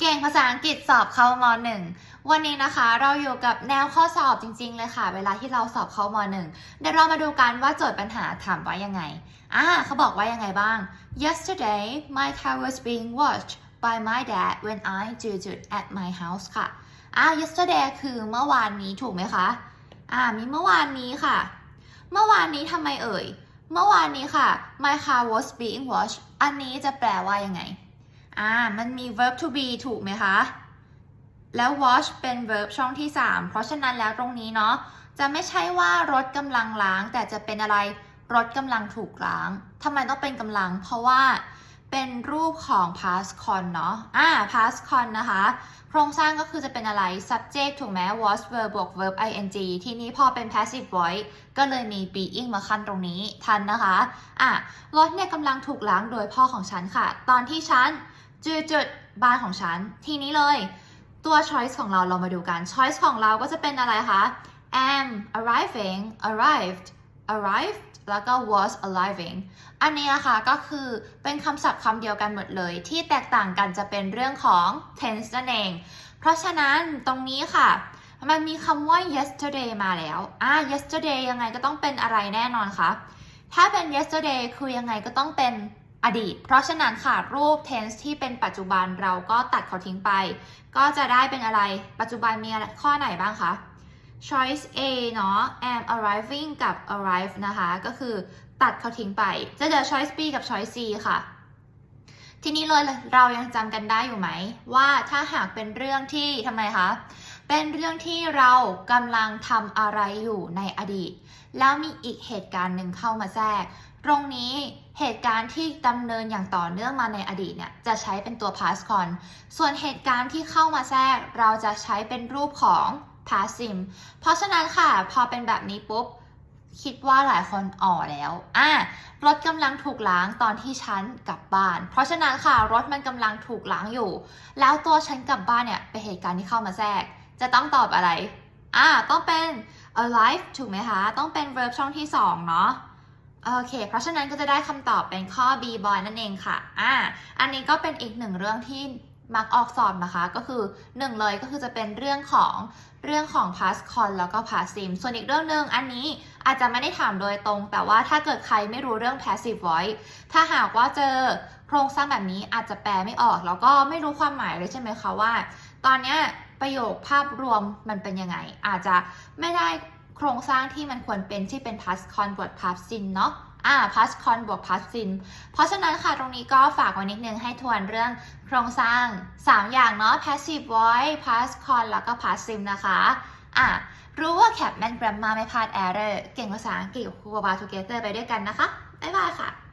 เก่งภาษาอังกฤษสอบเข้ามหนึ่งวันนี้นะคะเราอยู่กับแนวข้อสอบจริง ๆ เลยค่ะ เวลาที่เราสอบเข้ามหนึ่งเดี๋ยวเรามาดูกันว่าโจทย์ปัญหาถามว่ายังไงอ่าเขาบอกว่ายังไงบ้าง yesterday my car was being washed by my dad when I do it at my house ค่ะอ่า yesterday คือเมื่อวานนี้ถูกไหมคะอ่ามีเมื่อวานนี้ค่ะ เมื่อวานนี้ทำไมเอ่ย เมื่อวานนี้ค่ะ my car was being washed อันนี้จะแปลว่ายังไง อ่า มันมี verb to be ถูกไหมคะ แล้ว wash เป็น verb ช่องที่ 3 เพราะฉะนั้นแล้วตรงนี้เนาะ จะไม่ใช่ว่ารถกำลังล้าง แต่จะเป็นอะไร รถกำลังถูกล้าง ทำไมต้องเป็นกำลัง เพราะว่าเป็นรูปของ past con เนาะ อ่า past con นะคะ โครงสร้างก็คือจะเป็นอะไร subject ถูกไหม was verb บวก verb ing ที่นี้พอเป็น passive voice ก็เลยมี being มาขั้นตรงนี้ ทันนะคะ อะ รถเนี่ยกำลังถูกล้างโดยพ่อของฉันค่ะ ตอนที่ฉัน จุดจุดบ้านของฉัน ทีนี้เลย ตัว choice ของเราเรามาดูกัน choice ของเราก็จะเป็นอะไรคะ am arriving arrived arrived แล้วก็ was arriving อันนี้นะคะก็คือเป็นคำศัพท์คำเดียวกันหมดเลย ที่แตกต่างกันจะเป็นเรื่องของ tense นั่นเอง เพราะฉะนั้นตรงนี้ค่ะ มันมีคำว่า yesterday มาแล้วอ่า yesterday ยังไงก็ต้องเป็นอะไรแน่นอนคะถ้าเป็น yesterday คือยังไงก็ต้องเป็น อดีต เพราะฉะนั้นค่ะรูป tense ที่เป็นปัจจุบันเราก็ตัดเขาทิ้งไป ก็จะได้เป็นอะไร ปัจจุบันมีข้อไหนบ้างคะ choice A เนาะ am arriving กับ arrive นะคะ ก็คือตัดเขาทิ้งไป จะเหลือ choice B กับ choice C ค่ะ ทีนี้เลยเรายังจำกันได้อยู่ไหม ว่าถ้าหากเป็นเรื่องที่ทำไมคะ เป็นเรื่องที่เรากำลังทำอะไรอยู่ในอดีต แล้วมีอีกเหตุการณ์หนึ่งเข้ามาแทรก ตรงนี้เหตุการณ์ที่ดำเนินอย่างต่อเนื่องมาในอดีตเนี่ยจะใช้เป็นตัว past con ส่วนเหตุการณ์ที่เข้ามาแทรก เราจะใช้เป็นรูปของ past sim เพราะฉะนั้นค่ะ พอเป็นแบบนี้ปุ๊บ คิดว่าหลายคนอ๋อแล้วอะรถกำลังถูกล้างตอนที่ฉันกลับบ้าน เพราะฉะนั้นค่ะรถมันกำลังถูกล้างอยู่ แล้วตัวฉันกลับบ้านเนี่ยเป็นเหตุการณ์ที่เข้ามาแทรก จะต้องตอบอะไร อ่า ต้องเป็น alive ถูกไหมคะ ต้องเป็น verb ช่องที่2เนาะ โอเค เพราะฉะนั้นก็จะได้คำตอบเป็นข้อ B boy นั่นเองค่ะ อ่า อันนี้ก็เป็นอีกหนึ่งเรื่องที่มักออกสอบนะคะ ก็คือหนึ่งเลยก็คือจะเป็นเรื่องของเรื่องของ past con แล้วก็ past sim ส่วนอีกเรื่องหนึ่งอันนี้อาจจะไม่ได้ถามโดยตรง แต่ว่าถ้าเกิดใครไม่รู้เรื่อง passive voice ถ้าหากว่าเจอโครงสร้างแบบนี้อาจจะแปลไม่ออก แล้วก็ไม่รู้ความหมายเลยใช่ไหมคะว่า ตอนเนี้ย ประโยคภาพรวมมันเป็นยังไง อาจจะไม่ได้โครงสร้างที่มันควรเป็นที่เป็น past con บวก past sim เนาะอ่า past con บวก past sim เพราะฉะนั้นค่ะตรงนี้ก็ฝากไว้นิดนึงให้ทวนเรื่องโครงสร้าง 3 อย่างเนาะ passive voice past con แล้วก็ past sim นะคะอะรู้ว่า cap man grammar ไม่พลาด error เก่งภาษาอังกฤษกับครูบา together ไปด้วยกันนะคะ บ๊ายบายค่ะ